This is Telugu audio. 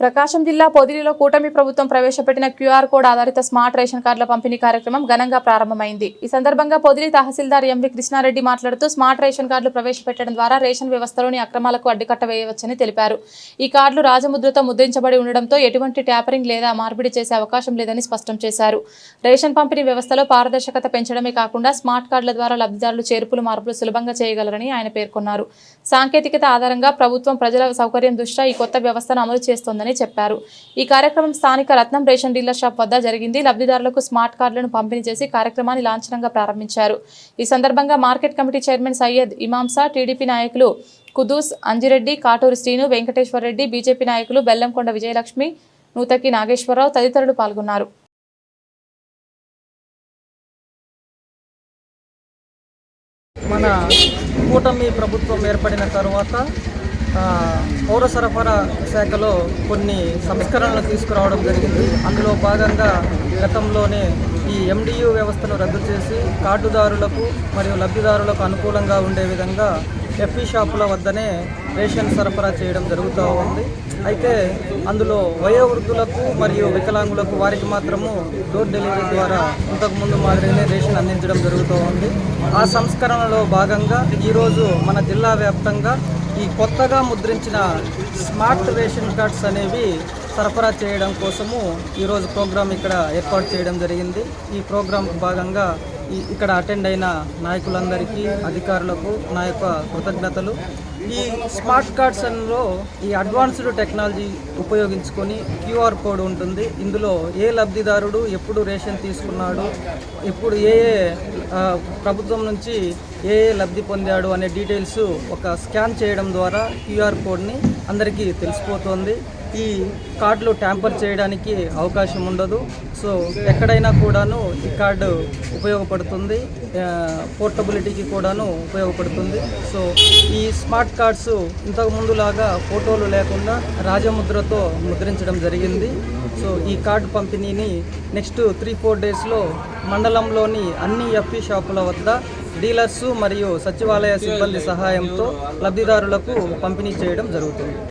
ప్రకాశం జిల్లా పొదిలిలో కూటమి ప్రభుత్వం ప్రవేశపెట్టిన క్యూఆర్ కోడ్ ఆధారిత స్మార్ట్ రేషన్ కార్డుల పంపిణీ కార్యక్రమం ఘనంగా ప్రారంభమైంది. ఈ సందర్భంగా పొదిలి తహసీల్దార్ ఎంవి కృష్ణారెడ్డి మాట్లాడుతూ స్మార్ట్ రేషన్ కార్డులు ప్రవేశపెట్టడం ద్వారా రేషన్ వ్యవస్థలోని అక్రమాలకు అడ్డుకట్ట వేయవచ్చని తెలిపారు. ఈ కార్డులు రాజముద్రతో ముద్రించబడి ఉండడంతో ఎటువంటి ట్యాపరింగ్ లేదా మార్పిడి చేసే అవకాశం లేదని స్పష్టం చేశారు. రేషన్ పంపిణీ వ్యవస్థలో పారదర్శకత పెంచడమే కాకుండా స్మార్ట్ కార్డుల ద్వారా లబ్ధిదారులు చేర్పులు మార్పులు సులభంగా చేయగలరని ఆయన పేర్కొన్నారు. సాంకేతికత ఆధారంగా ప్రభుత్వం ప్రజల సౌకర్యం దృష్ట్యా ఈ కొత్త వ్యవస్థను అమలు చేస్తోందని చెప్పారు. ఈ కార్యక్రమం స్థానిక రత్నం రేషన్ డీలర్ షాప్ వద్ద జరిగింది. లబ్ధిదారులకు స్మార్ట్ కార్డులను పంపిణీ చేసి కార్యక్రమాన్ని లాంఛనంగా ప్రారంభించారు. ఈ సందర్భంగా market committee chairman Syed Imamsa TDP నాయకులు కుదూస్ అంజిరెడ్డి కాటూరు శ్రీను వెంకటేశ్వర రెడ్డి బీజేపీ నాయకులు బెల్లంకొండ విజయలక్ష్మి నూతకి నాగేశ్వరరావు తదితరులు పాల్గొన్నారు. మన కూటమి ప్రభుత్వం ఏర్పడిన తర్వాత పౌర సరఫరా శాఖలో కొన్ని సంస్కరణలు తీసుకురావడం జరిగింది. అందులో భాగంగా గతంలోనే ఈ ఎండియు వ్యవస్థను రద్దు చేసి కార్డుదారులకు మరియు లబ్ధిదారులకు అనుకూలంగా ఉండే విధంగా ఎఫ్ఈ షాపుల వద్దనే రేషన్ సరఫరా చేయడం జరుగుతూ ఉంది. అయితే అందులో వయోవృద్ధులకు మరియు వికలాంగులకు వారికి మాత్రము డోర్ డెలివరీ ద్వారా ఇంతకుముందు మాదిరిగానే రేషన్ అందించడం జరుగుతూ ఉంది. ఆ సంస్కరణలో భాగంగా ఈరోజు మన జిల్లా వ్యాప్తంగా ఈ కొత్తగా ముద్రించిన స్మార్ట్ రేషన్ కార్డ్స్ అనేవి సరఫరా చేయడం కోసము ఈరోజు ప్రోగ్రాం ఇక్కడ ఏర్పాటు చేయడం జరిగింది. ఈ ప్రోగ్రాంకు భాగంగా ఈ ఇక్కడ అటెండ్ అయిన నాయకులందరికీ అధికారులకు నా యొక్క కృతజ్ఞతలు. ఈ స్మార్ట్ కార్డ్స్లో ఈ అడ్వాన్స్డ్ టెక్నాలజీ ఉపయోగించుకొని క్యూఆర్ కోడ్ ఉంటుంది. ఇందులో ఏ లబ్ధిదారుడు ఎప్పుడు రేషన్ తీసుకున్నాడు ఎప్పుడు ఏ ఏ ప్రభుత్వం నుంచి ఏ ఏ లబ్ధి పొందాడు అనే డీటెయిల్స్ ఒక స్కాన్ చేయడం ద్వారా క్యూఆర్ కోడ్ని అందరికీ తెలిసిపోతుంది. ఈ కార్డులు ట్యాంపర్ చేయడానికి అవకాశం ఉండదు. సో ఎక్కడైనా కూడాను ఈ కార్డు ఉపయోగపడుతుంది. పోర్టబిలిటీకి కూడాను ఉపయోగపడుతుంది. సో ఈ స్మార్ట్ కార్డ్స్ ఇంతకు ముందులాగా ఫోటోలు లేకుండా రాజముద్రతో ముద్రించడం జరిగింది. సో ఈ కార్డు పంపిణీని నెక్స్ట్ త్రీ ఫోర్ డేస్లో మండలంలోని అన్ని ఎఫ్ఈ షాపుల వద్ద డీలర్సు మరియు సచివాలయ సిబ్బంది సహాయంతో లబ్ధిదారులకు పంపిణీ చేయడం జరుగుతుంది.